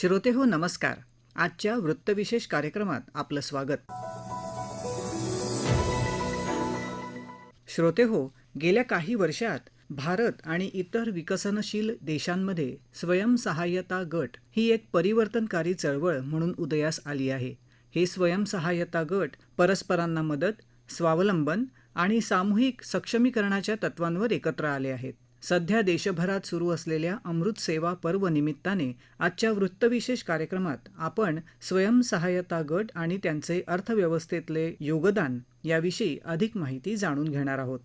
श्रोते हो नमस्कार. आजच्या वृत्तविशेष कार्यक्रमात आपलं स्वागत. श्रोते हो गेल्या काही वर्षात भारत आणि इतर विकसनशील देशांमध्ये स्वयंसहाय्यता गट ही एक परिवर्तनकारी चळवळ म्हणून उदयास आली आहे. हे स्वयंसहाय्यता गट परस्परांना मदत स्वावलंबन आणि सामूहिक सक्षमीकरणाच्या तत्वांवर एकत्र आले आहेत. सध्या देशभरात सुरू असलेल्या अमृत सेवा पर्व निमित्ताने आजच्या वृत्तविशेष कार्यक्रमात आपण स्वयंसहाय्यता गट आणि त्यांचे अर्थव्यवस्थेतले योगदान याविषयी अधिक माहिती जाणून घेणार आहोत.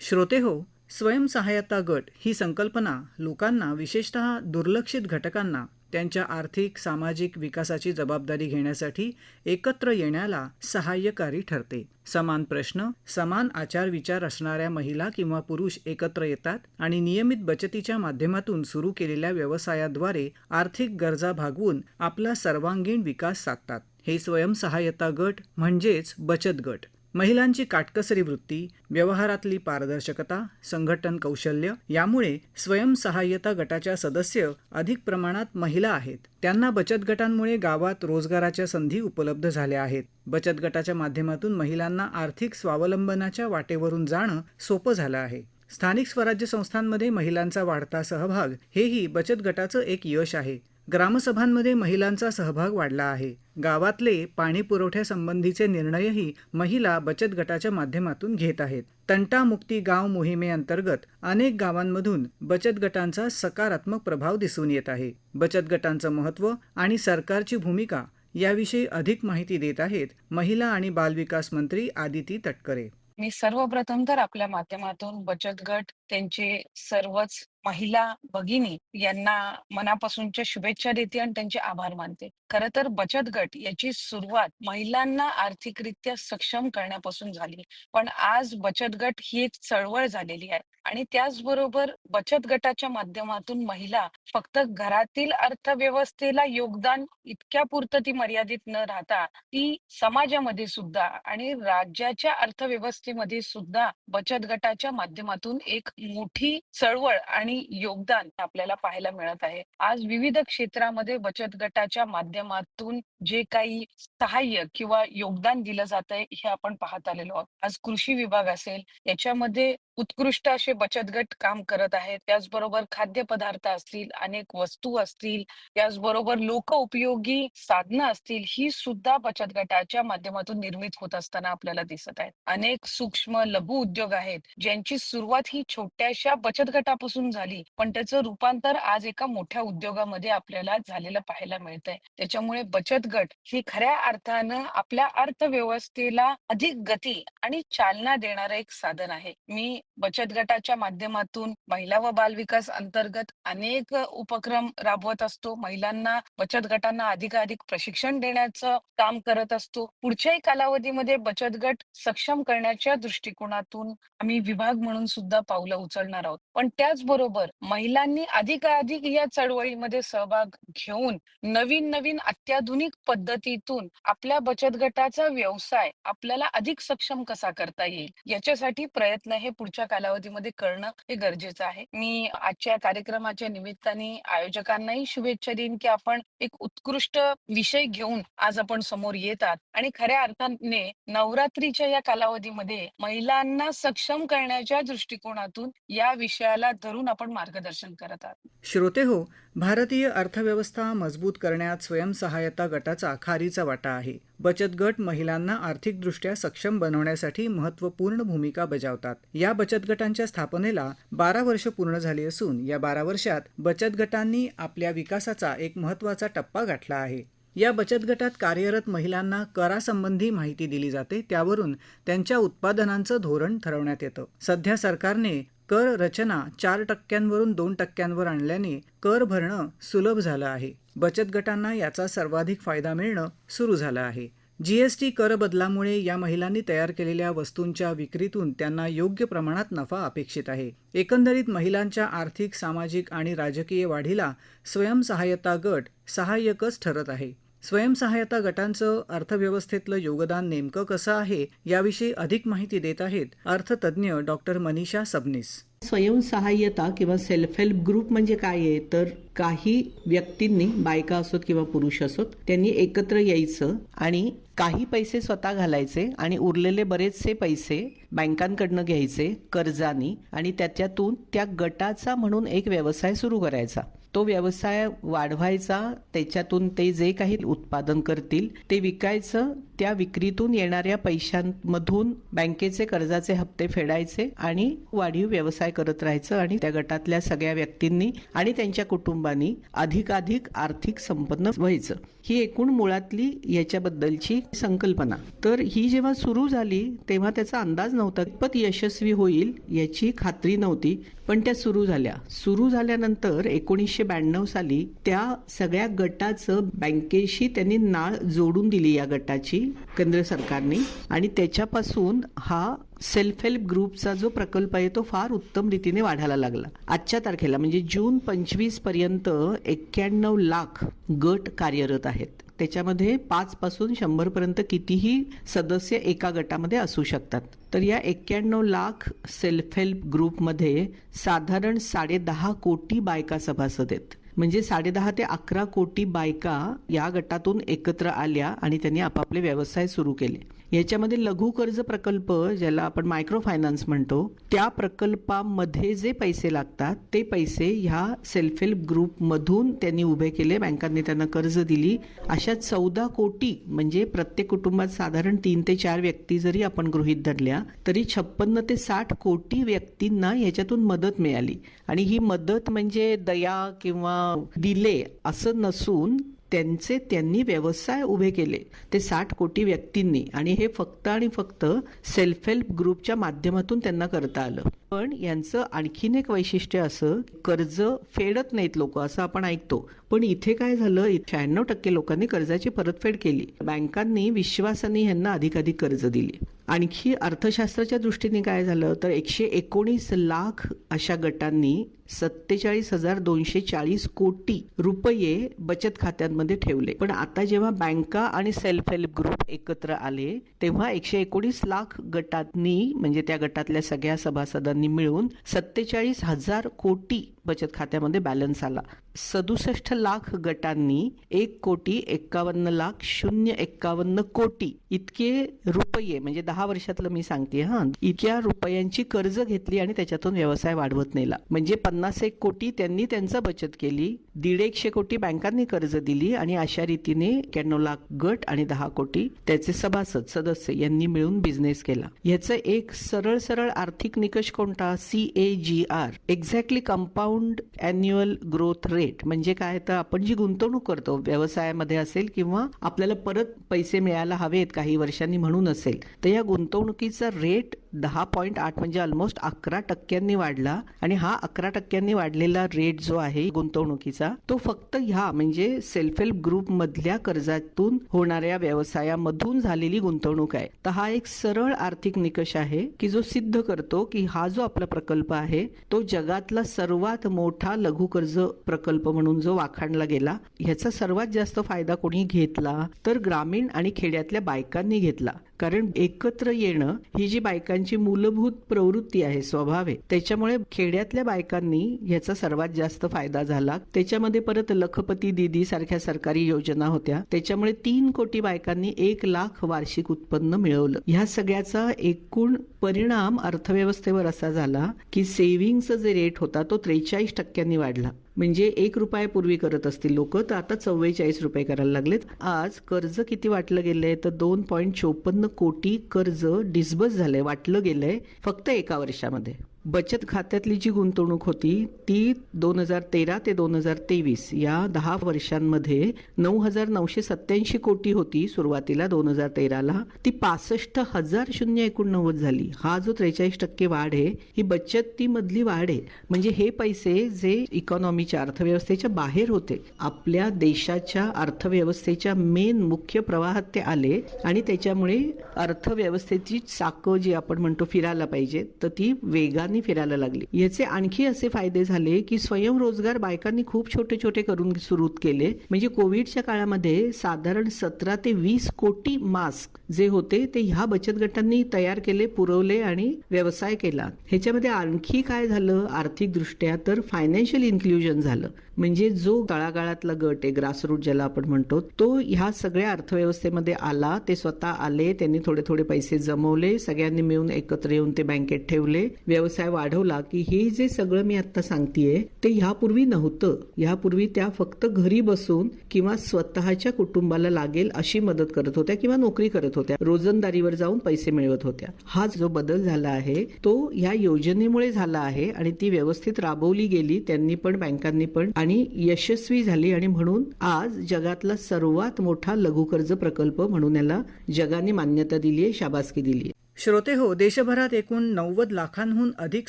श्रोते हो स्वयंसहाय्यता गट ही संकल्पना लोकांना विशेषतः दुर्लक्षित घटकांना त्यांच्या आर्थिक सामाजिक विकासाची जबाबदारी घेण्यासाठी एकत्र येण्याला सहाय्यकारी ठरते. समान प्रश्न समान आचार विचार असणाऱ्या महिला किंवा पुरुष एकत्र येतात आणि नियमित बचतीच्या माध्यमातून सुरू केलेल्या व्यवसायाद्वारे आर्थिक गरजा भागवून आपला सर्वांगीण विकास साधतात. हे स्वयंसहाय्यता गट म्हणजेच बचत गट. महिलांची काटकसरी वृत्ती व्यवहारातली पारदर्शकता संघटन कौशल्य यामुळे स्वयंसहाय्यता गटाच्या सदस्य अधिक प्रमाणात महिला आहेत. त्यांना बचत गटांमुळे गावात रोजगाराच्या संधी उपलब्ध झाल्या आहेत. बचत गटाच्या माध्यमातून महिलांना आर्थिक स्वावलंबनाच्या वाटेवरून जाणं सोपं झालं आहे. स्थानिक स्वराज्य संस्थांमध्ये महिलांचा वाढता सहभाग हेही बचत गटाचं एक यश आहे. ग्रामसभांमध्ये महिलांचा सहभाग वाढला आहे. गावातले पाणी पुरवठ्यासंबंधीचे निर्णयही महिला बचत गटाच्या माध्यमातून घेत आहेत. तंटामुक्ती गाव मोहिमेअंतर्गत अनेक गावांमधून बचत गटांचा सकारात्मक प्रभाव दिसून येत आहे. बचत गटांचं महत्त्व आणि सरकारची भूमिका याविषयी अधिक माहिती देत आहेत महिला आणि बालविकास मंत्री आदिती तटकरे. मी सर्वप्रथम तर आपल्या माध्यमातून बचत गट त्यांचे सर्वच महिला भगिनी यांना मनापासूनच्या शुभेच्छा देते आणि त्यांचे आभार मानते. खर तर बचत गट याची सुरुवात महिलांना आर्थिकरित्या सक्षम करण्यापासून झाली. पण आज बचत गट ही एक चळवळ झालेली आहे. आणि त्याचबरोबर बचत गटाच्या माध्यमातून महिला फक्त घरातील अर्थव्यवस्थेला योगदान इतक्या पुरतं ती मर्यादित न राहता ती समाजामध्ये सुद्धा आणि राज्याच्या अर्थव्यवस्थेमध्ये सुद्धा बचत गटाच्या माध्यमातून एक मोठी चळवळ आणि योगदान आपल्याला पाहायला मिळत आहे. आज विविध क्षेत्रामध्ये बचत गटाच्या माध्यमातून जे काही सहाय्य किंवा योगदान दिलं जात आहे हे आपण पाहत आलेलो आहोत. आज कृषी विभाग असेल याच्यामध्ये उत्कृष्ट असे बचत गट काम करत आहेत. त्याचबरोबर खाद्यपदार्थ असतील अनेक वस्तू असतील त्याचबरोबर लोक उपयोगी साधनं असतील ही सुद्धा बचत गटाच्या माध्यमातून निर्मित होत असताना आपल्याला दिसत आहेत. अनेक सूक्ष्म लघु उद्योग आहेत ज्यांची सुरुवात ही छोट्याशा बचत गटापासून झाली पण त्याचं रूपांतर आज एका मोठ्या उद्योगामध्ये आपल्याला झालेलं पाहायला मिळतंय. त्याच्यामुळे बचत गट ही खऱ्या अर्थानं आपल्या अर्थव्यवस्थेला अधिक गती आणि चालना देणारं एक साधन आहे. मी बचत गटाच्या माध्यमातून महिला व बाल विकास अंतर्गत अनेक उपक्रम राबवत असतो. महिलांना बचत गटांना अधिकाधिक प्रशिक्षण देण्याचं काम करत असतो. पुढच्याही कालावधीमध्ये बचत गट सक्षम करण्याच्या दृष्टिकोनातून आम्ही विभाग म्हणून सुद्धा पावलं उचलणार आहोत. पण त्याचबरोबर महिलांनी अधिकाधिक या चळवळीमध्ये सहभाग घेऊन नवीन नवीन अत्याधुनिक पद्धतीतून आपल्या बचत गटाचा व्यवसाय आपल्याला अधिक सक्षम कसा करता येईल याच्यासाठी प्रयत्न हे पुढच्या कालावधीमध्ये करणं हे गरजेचं आहे. मी आजच्या कार्यक्रमाच्या निमित्ताने आयोजकांनाही शुभेच्छा देईन की आपण एक उत्कृष्ट विषय घेऊन आज आपण समोर येतात आणि खऱ्या अर्थाने नवरात्रीच्या या कालावधीमध्ये महिलांना सक्षम करण्याच्या दृष्टिकोनातून या विषयाला धरून आपण मार्गदर्शन करत आहात. श्रोते हो भारतीय अर्थव्यवस्था मजबूत करण्यात स्वयंसहायता गटाचा खारीचा वाटा आहे. बचत गट महिलांना आर्थिकदृष्ट्या सक्षम बनवण्यासाठी महत्त्वपूर्ण भूमिका बजावतात. या बचत गटांच्या स्थापनेला बारा वर्ष पूर्ण झाली असून या बारा वर्षात बचत गटांनी आपल्या विकासाचा एक महत्त्वाचा टप्पा गाठला आहे. या बचत गटात कार्यरत महिलांना करासंबंधी माहिती दिली जाते त्यावरून त्यांच्या उत्पादनांचं धोरण ठरवण्यात येतं. सध्या सरकारने कर रचना चार टक्क्यांवरून दोन टक्क्यांवर आणल्याने कर भरणं सुलभ झालं आहे. बचत गटांना याचा सर्वाधिक फायदा मिळणं सुरू झालं आहे. जीएसटी कर बदलामुळे या महिलांनी तयार केलेल्या वस्तूंच्या विक्रीतून त्यांना योग्य प्रमाणात नफा अपेक्षित आहे. एकंदरीत महिलांच्या आर्थिक सामाजिक आणि राजकीय वाढीला स्वयंसहाय्यता गट सहाय्यकच ठरत आहे. स्वयंसहाय्यता गटांचं अर्थव्यवस्थेतलं योगदान नेमकं कसं आहे याविषयी अधिक माहिती देत आहेत अर्थतज्ज्ञ डॉक्टर मनीषा सबनीस. स्वयंसहाय्यता किंवा सेल्फ हेल्प ग्रुप म्हणजे काय आहे? तर काही व्यक्तींनी बायका असोत किंवा पुरुष असोत त्यांनी एकत्र यायचं आणि काही पैसे स्वतः घालायचे आणि उरलेले बरेचसे पैसे बँकांकडनं घ्यायचे कर्जानी आणि त्याच्यातून त्या गटाचा म्हणून एक व्यवसाय सुरू करायचा. तो व्यवसाय वाढवायचा त्याच्यातून ते जे काही उत्पादन करतील ते विकायचं त्या विक्रीतून येणाऱ्या पैशांमधून बँकेचे कर्जाचे हप्ते फेडायचे आणि वाढीव व्यवसाय करत राहायचं आणि त्या गटातल्या सगळ्या व्यक्तींनी आणि त्यांच्या कुटुंबांनी अधिकाधिक आर्थिक संपन्न व्हायचं. ही एकूण मुळातली याच्याबद्दलची संकल्पना. तर ही जेव्हा सुरू झाली तेव्हा त्याचा अंदाज नव्हता. कितपत यशस्वी होईल याची खात्री नव्हती. पण त्या सुरू झाल्या. सुरू झाल्यानंतर एकोणीसशे ब्याण्णव साली त्या सगळ्या गटाचं बँकेशी त्यांनी नाळ जोडून दिली या गटाची. केंद्र सरकारने. आणि त्याच्यापासून हा सेल्फ हेल्प ग्रुपचा जो प्रकल्प आहे तो फार उत्तम रीतीने वाढायला लागला. आजच्या तारखेला म्हणजे जून पंचवीसपर्यंत एक्क्याण्णव लाख गट कार्यरत आहेत. त्याच्यामध्ये पाच पासून शंभर पर्यंत कितीही सदस्य एका गटामध्ये असू शकतात. तर या एक्क्याण्णव लाख सेल्फ हेल्प ग्रुपमध्ये साधारण साडेदहा कोटी बायका सभासद आहेत. म्हणजे साडेदहा ते अकरा कोटी बायका या गटातून एकत्र आल्या आणि त्यांनी आपापले व्यवसाय सुरू केले. याच्यामध्ये लघु कर्ज प्रकल्प ज्याला आपण मायक्रो फायनान्स म्हणतो त्या प्रकल्पामध्ये जे पैसे लागतात ते पैसे ह्या सेल्फ हेल्प ग्रुपमधून त्यांनी उभे केले बँकांनी त्यांना कर्ज दिली. अशा चौदा कोटी म्हणजे प्रत्येक कुटुंबात साधारण तीन ते चार व्यक्ती जरी आपण गृहीत धरल्या तरी छप्पन्न ते साठ कोटी व्यक्तींना याच्यातून मदत मिळाली. आणि ही मदत म्हणजे दया किंवा दिले असं नसून त्यांचे त्यांनी व्यवसाय उभे केले. ते साठ कोटी व्यक्तींनी आणि हे फक्त आणि फक्त सेल्फ हेल्प ग्रुपच्या माध्यमातून त्यांना करता आलं. पण यांचं आणखीन एक वैशिष्ट्य असं कर्ज फेडत नाहीत लोक असं आपण ऐकतो. पण इथे काय झालं शहाण्णव टक्के लोकांनी कर्जाची परतफेड केली. बँकांनी विश्वासाने यांना अधिकाधिक कर्ज दिली. आणखी अर्थशास्त्राच्या दृष्टीने काय झालं तर एकशे एकोणीस लाख अशा गटांनी सत्तेचाळीस हजार दोनशे चाळीस कोटी रुपये बचत खात्यांमध्ये ठेवले. पण आता जेव्हा बँका आणि सेल्फ हेल्प ग्रुप एकत्र आले तेव्हा एकशे एकोणीस लाख गटांनी म्हणजे त्या गटातल्या सगळ्या सभासदांनी मिळून सत्तेचाळीस हजार कोटी बचत खात्यामध्ये बॅलन्स आला. सदुसष्ट लाख गटांनी एक कोटी एक्कावन्न लाख शून्य एक्कावन्न कोटी इतके रुपये म्हणजे दहा वर्षातलं मी सांगते हा इतक्या रुपयांची कर्ज घेतली आणि त्याच्यातून व्यवसाय वाढवत नेला. म्हणजे पन्नास एक कोटी त्यांनी त्यांचा बचत केली दीड एकशे कोटी बँकांनी कर्ज दिली आणि अशा रीतीने एक्क्याण्णव लाख गट आणि दहा कोटी त्याचे सभासद सदस्य यांनी मिळून बिझनेस केला. याचं एक सरळ सरळ आर्थिक निकष कोणता? C A G R exactly compound annual growth rate म्हणजे काय? तर आपण जी गुंतवणूक करतो व्यवसायामध्ये असेल किंवा आपल्याला परत पैसे मिळायला हवेत काही वर्षांनी म्हणून असेल तर या गुंतवणुकीचा रेट दहा पॉईंट आठ म्हणजे ऑलमोस्ट अकरा टक्क्यांनी वाढला आणि हा अकरा टक्क्यांनी वाढलेला रेट जो आहे गुंतवणुकीचा तो फक्त ह्या म्हणजे सेल्फ हेल्प ग्रुप मधल्या कर्जातून होणाऱ्या व्यवसायामधून झालेली गुंतवणूक आहे. तर हा एक सरळ आर्थिक निकष आहे की जो सिद्ध करतो की हा जो आपला प्रकल्प आहे तो जगातला सर्वात मोठा लघु कर्ज प्रकल्प म्हणून जो वाखाणला गेला ह्याचा सर्वात जास्त फायदा कोणी घेतला? तर ग्रामीण आणि खेड्यातल्या बायकांनी घेतला. कारण एकत्र येणं ही जी बायकांची मूलभूत प्रवृत्ती आहे स्वभाव आहे त्याच्यामुळे खेड्यातल्या बायकांनी ह्याचा सर्वात जास्त फायदा झाला. त्याच्यामध्ये परत लखपती दिदी सारख्या सरकारी योजना होत्या. त्याच्यामुळे तीन कोटी बायकांनी एक लाख वार्षिक उत्पन्न मिळवलं. ह्या सगळ्याचा एकूण परिणाम अर्थव्यवस्थेवर असा झाला की सेव्हिंगचा जे रेट होता तो त्रेचाळीस टक्क्यांनी वाढला. म्हणजे एक रुपयापूर्वी करत असतील लोक तर आता चव्वेचाळीस रुपये करायला लागलेत. आज कर्ज किती वाटलं गेलंय? तर दोन पॉईंट चोपन्न कोटी कर्ज डिस्बस झालंय वाटलं गेलंय फक्त एका वर्षामध्ये. बचत खात्यातली जी गुंतवणूक होती ती दोन हजार तेरा ते दोन हजार तेवीस या दहा वर्षांमध्ये नऊ हजार नऊशे सत्याऐंशी कोटी होती. सुरुवातीला दोन हजार तेराला ती पासष्ट हजार शून्य एकोणनव्वद झाली. हा जो त्रेचाळीस टक्के वाढ आहे ही बचतीमधली वाढ आहे. म्हणजे हे पैसे जे इकॉनॉमीच्या अर्थव्यवस्थेच्या बाहेर होते आपल्या देशाच्या अर्थव्यवस्थेच्या मेन मुख्य प्रवाहात ते आले आणि त्याच्यामुळे अर्थव्यवस्थेची चाकं जी आपण म्हणतो फिरायला पाहिजे तर ती वेगाने दळांनी फिरायला लागली. याचे आणखी असे फायदे झाले की स्वयंरोजगार बायकांनी खूप छोटे छोटे करून सुरू केले. म्हणजे कोविडच्या काळामध्ये साधारण सतरा ते वीस कोटी मास्क जे होते ते ह्या बचत गटांनी तयार केले पुरवले आणि व्यवसाय केला. ह्याच्यामध्ये आणखी काय झालं? आर्थिक दृष्ट्या तर फायनान्शियल इन्क्ल्युजन झालं. म्हणजे जो तळागाळातला गट आहे ग्रासरूट ज्याला आपण म्हणतो तो ह्या सगळ्या अर्थव्यवस्थेमध्ये आला ते स्वतः आले त्यांनी थोडे थोडे पैसे जमवले सगळ्यांनी मिळून एकत्र येऊन ते बँकेत ठेवले व्यवसाय वाढवला की हे जे सगळं मी आता सांगतेय ते ह्यापूर्वी नव्हतं. ह्यापूर्वी त्या फक्त घरी बसून किंवा स्वतःच्या कुटुंबाला लागेल अशी मदत करत होत्या किंवा नोकरी करत होत्या. रोजंदारीवर जाऊन पैसे मिळवत होत्या. हा जो बदल झाला आहे तो ह्या योजनेमुळे झाला आहे आणि ती व्यवस्थित राबवली गेली त्यांनी पण बँकांनी पण आणि यशस्वी झाली आणि म्हणून आज जगातला सर्वात मोठा लघु कर्ज प्रकल्प म्हणून याला जगाने मान्यता दिली आहे शाबासकी दिली आहे श्रोते हो देशभरात एकूण नव्वद लाखांहून अधिक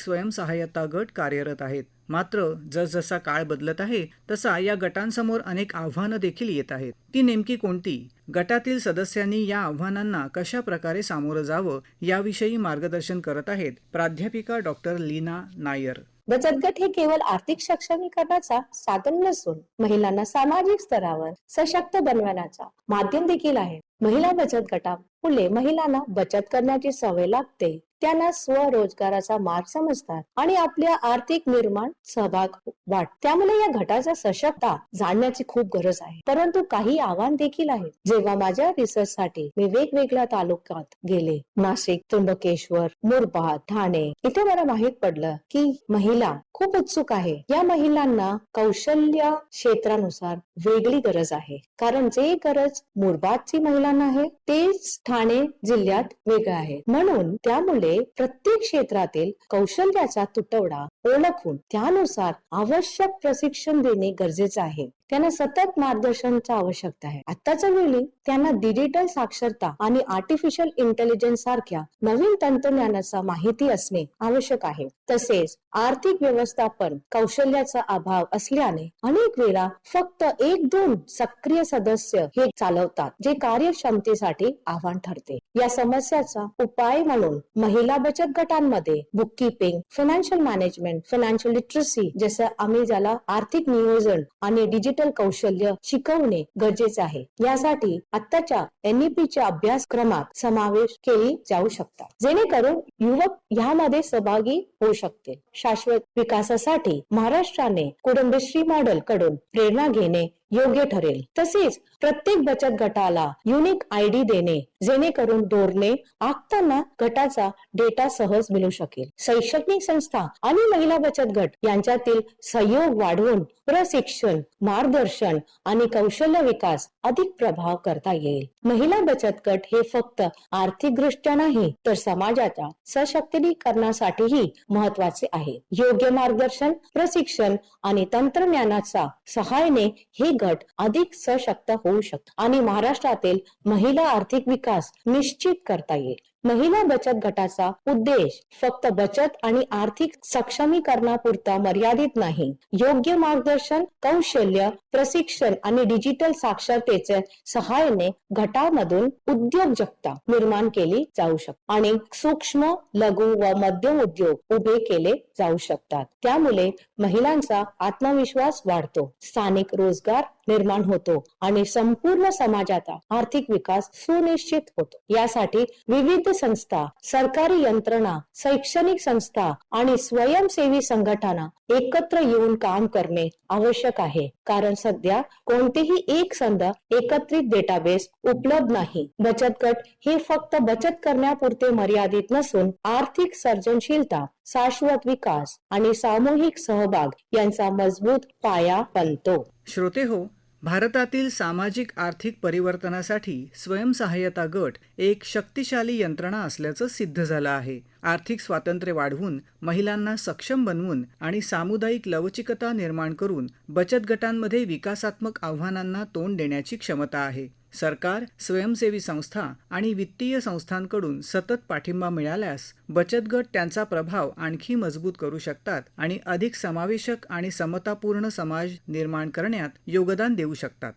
स्वयंसहाय्यता गट कार्यरत आहेत. मात्र जसजसा काळ बदलत आहे तसा या गटांसमोर अनेक आव्हानं देखील येत आहेत. ती नेमकी कोणती? गटातील सदस्यांनी या आव्हानांना कशा प्रकारे सामोरं जावं याविषयी मार्गदर्शन करत आहेत प्राध्यापिका डॉक्टर लीना नायर. बचत गट हे केवळ आर्थिक सक्षमीकरणाचा साधन नसून महिलांना सामाजिक स्तरावर सशक्त बनवण्याचा माध्यम देखील आहे. महिला बचत गटामुळे महिलांना बचत करण्याची सवय लागते. त्यांना स्वरोजगाराचा मार्ग समजतात आणि आपल्या आर्थिक निर्माण सहभाग वाट त्यामुळे या गटाचा सशक्तता जाणण्याची खूप गरज आहे. परंतु काही आव्हान देखील आहेत. जेव्हा माझ्या रिसर्च साठी मी वेगवेगळ्या तालुक्यात गेले. नाशिक त्र्यंबकेश्वर मुरबाड ठाणे इथे मला माहीत पडलं की महिला खूप उत्सुक आहे. या महिलांना कौशल्य क्षेत्रानुसार वेगळी गरज आहे. कारण जे गरज मुरबादची महिलांना आहे तेच ठाणे जिल्ह्यात वेगळं आहे. म्हणून त्यामुळे प्रत्येक क्षेत्रातील कौशल्याचा तुटवडा ओळखून त्यानुसार आवश्यक प्रशिक्षण देणे गरजेचे आहे. त्यांना सतत मार्गदर्शनची आवश्यकता आहे. आताच्या वेळी त्यांना डिजिटल साक्षरता आणि आर्टिफिशियल इंटेलिजन्स सारख्या नवीन तंत्रज्ञानाचा माहिती असणे आवश्यक आहे. तसेच आर्थिक व्यवस्थापन कौशल्याचा अभाव असल्याने अनेक वेळा फक्त एक दोन सक्रिय सदस्य हे चालवतात जे कार्यक्षमतेसाठी आव्हान ठरते. या समस्याचा उपाय म्हणून महिला बचत गटांमध्ये book keeping financial management financial literacy जसं आम्ही ज्याला आर्थिक नियोजन आणि डिजिटल कौशल्य शिकवणे गरजेचे आहे. यासाठी आत्ताच्या एनईपीच्या अभ्यासक्रमात समावेश केली जाऊ शकतात. जेणेकरून युवक ह्यामध्ये सहभागी होऊ शकते शाश्वत विकासासाठी महाराष्ट्राने कुटुंबश्री मॉडेल कडून प्रेरणा घेणे योग्य ठरेल. तसेच प्रत्येक बचत गटाला युनिक आयडी देणे जेणेकरून धोरणे आखताना गटाचा डेटा सहज मिळू शकेल. शैक्षणिक संस्था आणि महिला बचत गट यांच्यातील सहयोग वाढवून प्रशिक्षण मार्गदर्शन आणि कौशल्य विकास अधिक प्रभाव करता येईल. महिला बचत गट हे फक्त आर्थिक दृष्ट्या नाही तर समाजाच्या सशक्तीकरणासाठीही महत्त्वाचे आहे योग्य मार्गदर्शन प्रशिक्षण आणि तंत्रज्ञानाचा सहाय्याने हे गट अधिक सशक्त होऊ शकतो. आणि महाराष्ट्रातील महिला आर्थिक विकास निश्चित करता येईल. महिला बचत गटाचा उद्देश फक्त बचत आणि आर्थिक सक्षमीकरणापुरता मर्यादित नाही. योग्य मार्गदर्शन कौशल्य प्रशिक्षण आणि डिजिटल साक्षरतेचे सहाय्याने गटामधून उद्योजकता निर्माण केली जाऊ शकते आणि सूक्ष्म लघु व मध्यम उद्योग उभे केले जाऊ शकतात. त्यामुळे महिलांचा आत्मविश्वास वाढतो. स्थानिक रोजगार निर्माण होतो आणि संपूर्ण समाजाचा आर्थिक विकास सुनिश्चित होतो. यासाठी विविध संस्था सरकारी यंत्रणा शैक्षणिक संस्था आणि स्वयंसेवी संघटना एकत्र येऊन काम करणे आवश्यक आहे. कारण सध्या कोणतेही एक संघ एकत्रित डेटाबेस उपलब्ध नाही. बचत गट हे फक्त बचत करण्यापुरते मर्यादित नसून आर्थिक सर्जनशीलता शाश्वत विकास आणि सामूहिक सहभाग यांचा मजबूत पाया बनतो. श्रोते हो भारतातील सामाजिक आर्थिक परिवर्तनासाठी स्वयंसहाय्यता गट एक शक्तिशाली यंत्रणा असल्याचं सिद्ध झालं आहे. आर्थिक स्वातंत्र्य वाढवून महिलांना सक्षम बनवून आणि सामुदायिक लवचिकता निर्माण करून बचत गटांमध्ये विकासात्मक आव्हानांना तोंड देण्याची क्षमता आहे. सरकार स्वयंसेवी संस्था आणि वित्तीय संस्थांकडून सतत पाठिंबा मिळाल्यास बचत गट त्यांचा प्रभाव आणखी मजबूत करू शकतात आणि अधिक समावेशक आणि समतापूर्ण समाज निर्माण करण्यात योगदान देऊ शकतात.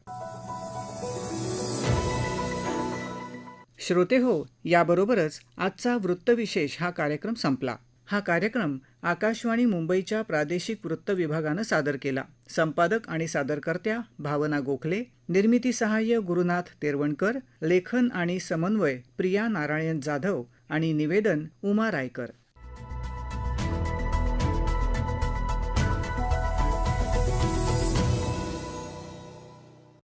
श्रोते हो याबरोबरच आजचा वृत्तविशेष हा कार्यक्रम संपला. हा कार्यक्रम आकाशवाणी मुंबईच्या प्रादेशिक वृत्त विभागानं सादर केला. संपादक आणि सादरकर्त्या भावना गोखले निर्मिती सहाय्य गुरुनाथ तेरवणकर लेखन आणि समन्वय प्रिया नारायण जाधव आणि निवेदन उमा रायकर.